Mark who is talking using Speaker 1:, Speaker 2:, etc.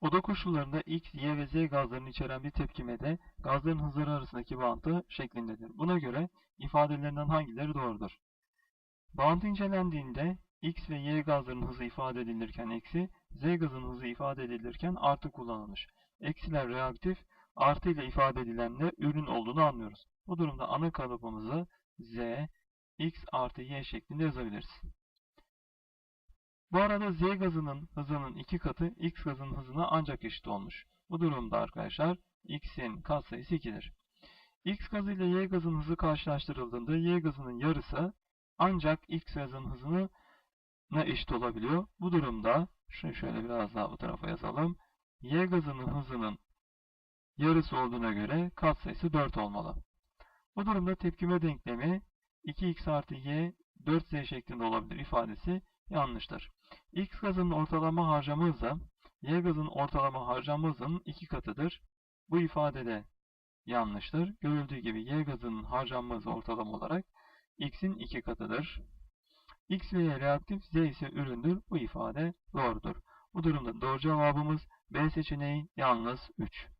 Speaker 1: Oda koşullarında X, Y ve Z gazlarını içeren bir tepkimede gazların hızları arasındaki bağıntı şeklindedir. Buna göre ifadelerinden hangileri doğrudur? Bağıntı incelendiğinde X ve Y gazlarının hızı ifade edilirken eksi, Z gazının hızı ifade edilirken artı kullanılmış. Eksiler reaktif, artı ile ifade edilenle ürün olduğunu anlıyoruz. Bu durumda ana kalıbımızı Z, X artı Y şeklinde yazabiliriz. Bu arada Z gazının hızının iki katı X gazının hızına ancak eşit olmuş. Bu durumda arkadaşlar X'in katsayısı 2'dir. X gazı ile Y gazının hızı karşılaştırıldığında Y gazının yarısı ancak X gazının hızına eşit olabiliyor. Bu durumda şunu şöyle biraz daha bu tarafa yazalım. Y gazının hızının yarısı olduğuna göre katsayısı 4 olmalı. Bu durumda tepkime denklemi 2x artı y 4z şeklinde olabilir ifadesi yanlıştır. X gazının ortalama harcama hızı Y gazının ortalama harcama hızının iki katıdır. Bu ifade de yanlıştır. Görüldüğü gibi Y gazının harcama hızı ortalama olarak X'in iki katıdır. X ve Y reaktif, Z ise üründür. Bu ifade doğrudur. Bu durumda doğru cevabımız B seçeneği yalnız 3.